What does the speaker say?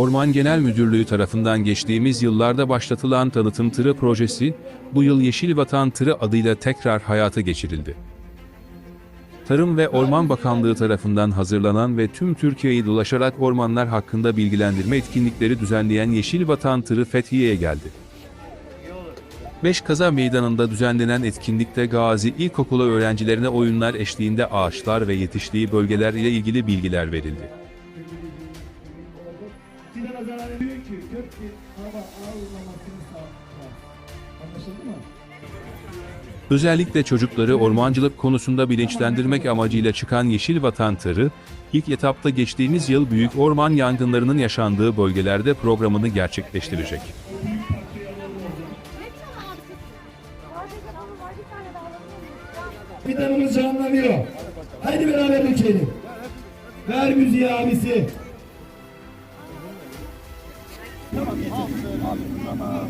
Orman Genel Müdürlüğü tarafından geçtiğimiz yıllarda başlatılan tanıtım tırı projesi, bu yıl Yeşil Vatan Tırı adıyla tekrar hayata geçirildi. Tarım ve Orman Bakanlığı tarafından hazırlanan ve tüm Türkiye'yi dolaşarak ormanlar hakkında bilgilendirme etkinlikleri düzenleyen Yeşil Vatan Tırı Fethiye'ye geldi. Beş Kaza Meydanı'nda düzenlenen etkinlikte Gazi İlkokulu öğrencilerine oyunlar eşliğinde ağaçlar ve yetiştiği bölgeler ile ilgili bilgiler verildi. Sinan'a zarar veriyor ki gök bir hava almamasını sağlar. Anlaşıldı mı? Özellikle çocukları ormancılık konusunda bilinçlendirmek amacıyla çıkan Yeşil Vatan Tırı, ilk etapta geçtiğimiz yıl büyük orman yangınlarının yaşandığı bölgelerde programını gerçekleştirecek. Fidanımız canlanıyor. Haydi beraber dökelim. Ver müziği abisi. 好好慢慢啊